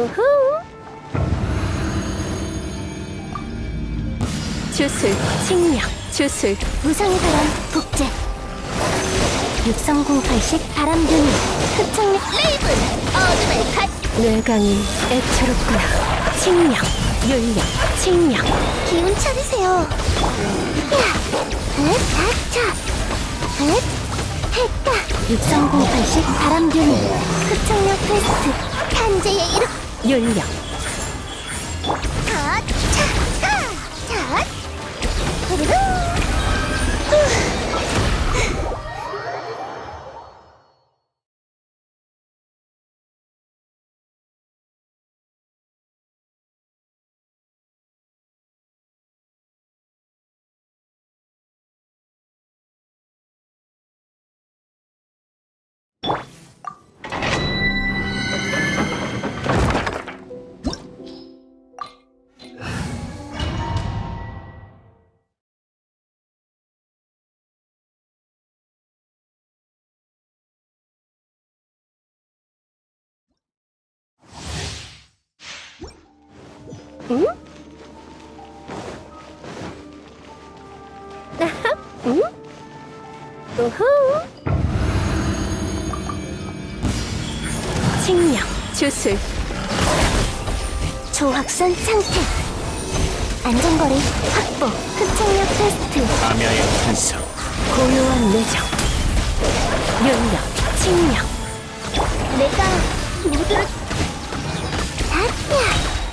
우후. 주술, 칭령, 주술, 무상의 바람 복제 63080 바람균이 흡착력 레이븐 어둠의 갓! 뇌강이 애처롭구나. 칭령, 윤령, 칭령. 기운 차리세요. 야! 헷, 아차! 헷, 했다! 63080 바람균이 흡착력 테스트 탄재의 이름 윤령, 아 차 우후. 칭령, 주술, 조확산 상태. 안전거리 확보. 흡착력 테스트. 아미아의 환상. 고요한 내정. 윤령, 칭령, 내가 모두를 핫야.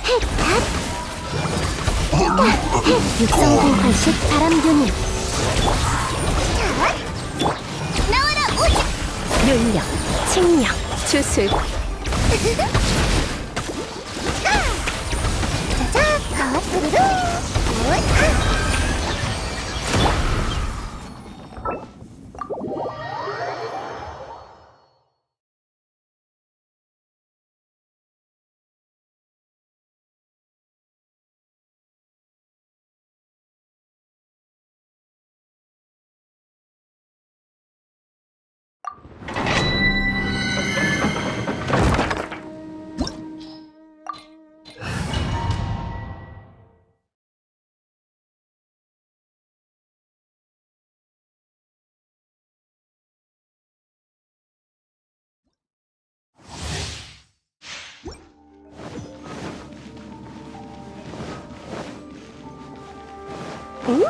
헷핫 내가 헷63080 바람균이 자 나와라 오지 윤령, 칭령, 주술, 응?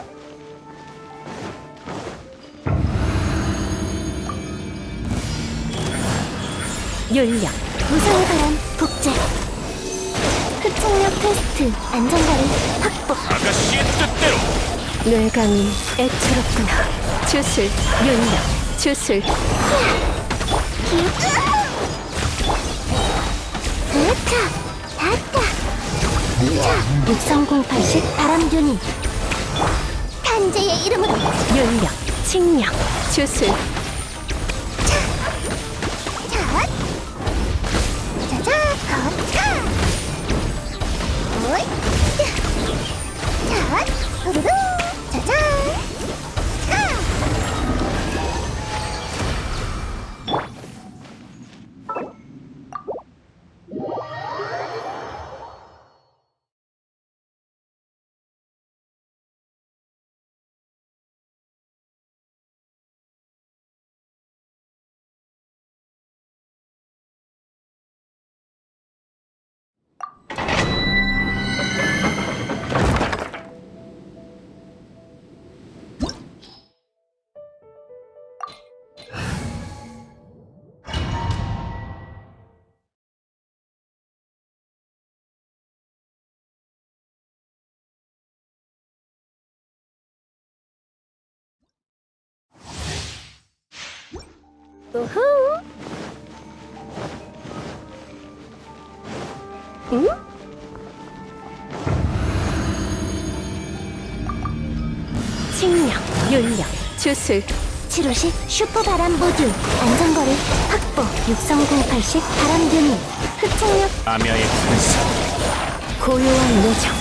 윤령, 무상의 바람 복제. 흡착력 테스트 안전거리 확보. 아가씨의 뜻대로. 뇌강이 애처롭구나. 주술, 윤령, 주술, 으차 닿다 자63080 바람균이 탄재의 이름은 윤령, 칭령, 주술, 자 자자 거차 오이 자 자 우후. 응? 칭령, 윤령, 주술, 치료식 슈퍼바람 모듈 안전거리 확보 63080 바람균이 흡착력 아미아의 환상 고요한 내정.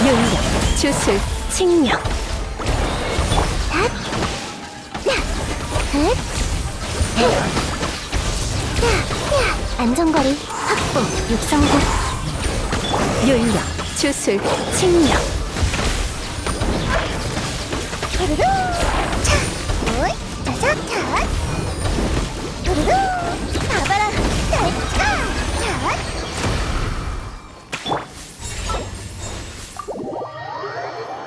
윤령, 주술, 헷 헷. 야, 야. 안전거리 확보 육성고 윤력 칭령 푸르르